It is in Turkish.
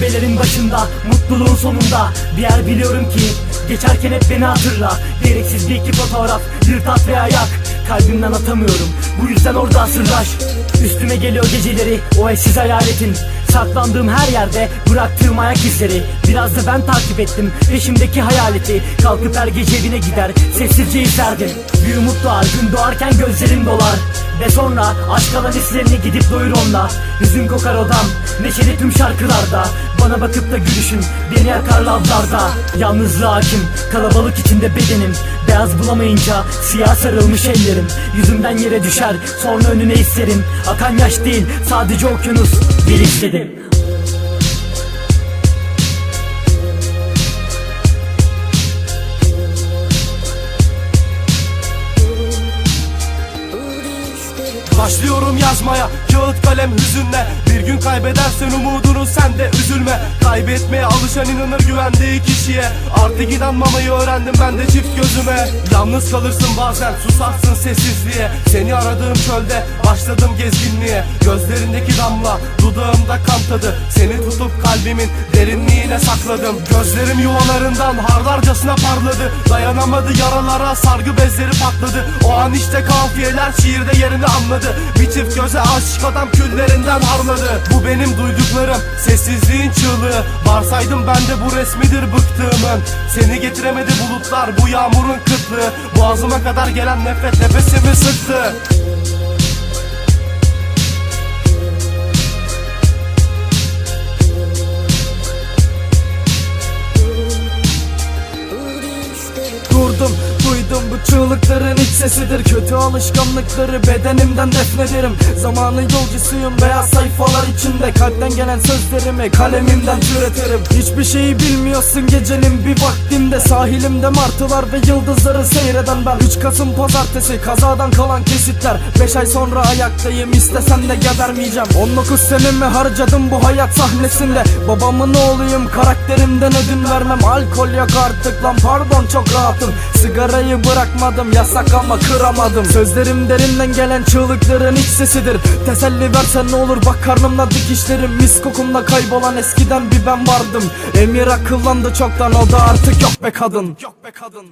Gecelerin başında mutluluğun sonunda. Bir yer biliyorum ki Geçerken hep beni hatırla. Gereksiz bir iki fotoğraf Yırtat ve ayak. Kalbimden atamıyorum Bu yüzden orada sırdaş Üstüme geliyor geceleri O eşsiz hayaletin Saklandığım her yerde bıraktığım ayak izleri. Biraz da ben takip ettim peşimdeki hayaleti. Kalkıp her gece evine gider sessizce izlerdim. Bir umut doğar gün doğarken gözlerim dolar. Ve sonra aşk alan hislerini gidip doyur onunla. Hüzün kokar odam neşeli tüm şarkılarda Bana bakıp da gülüşün. Beni yakar lavlarda. Yalnızlığa hakim. Kalabalık içinde bedenim. Beyaz bulamayınca siyah sarılmış ellerim. Yüzümden yere düşer. Sonra önüne isterim. Akan yaş değil sadece okyanus. Bir istedim Başlıyorum yazmaya kağıt kalem hüzünle. Bir gün kaybedersen umudunu sen de üzülme. Kaybetmeye alışan inanır güvendiği kişiye. Artık inanmamayı öğrendim ben de çift gözüme. Yalnız kalırsın bazen susarsın sessizliğe. Seni aradığım çölde başladım gezginliğe. Gözlerindeki damla dudağımda kan tadı. Seni tutup kalbimin derinliğine sakladım. Gözlerim yuvalarından harlarcasına parladı. Dayanamadı yaralara sargı bezleri patladı. O an işte kafiyeler şiirde yerini anladı. Bir çift göze aşık adam küllerinden harladı. Bu benim duyduklarım sessizliğin çığlığı. Varsaydım ben de bu resmidir bıktığımın. Seni getiremedi bulutlar bu yağmurun kıtlığı. Boğazıma kadar gelen nefret nefesimi sıktı çığlıkların iç sesidir Kötü alışkanlıkları bedenimden defnederim. Zamanın yolcusuyum beyaz sayfalar içinde Kalpten gelen sözlerimi kalemimden türetirim Hiçbir şeyi bilmiyorsun gecenin bir vaktinde. Sahilimde martılar ve yıldızları seyreden ben. 3 Kasım pazartesi kazadan kalan kesitler. 5 ay sonra ayaktayım istesem de gebermeyeceğim. 19 senemi harcadım bu hayat sahnesinde. Babamın oğluyum karakterimden ödün vermem. Alkol yok artık lan pardon çok rahatım. Sigarayı bırakmadım yasak ama kıramadım. Sözlerim derinden gelen çığlıkların iç sesidir. Teselli versen ne olur bak karnımda dikişlerim Mis kokumda kaybolan eskiden bir ben vardım. Emir akıllandı çoktan o da artık yok be kadın Yok be kadın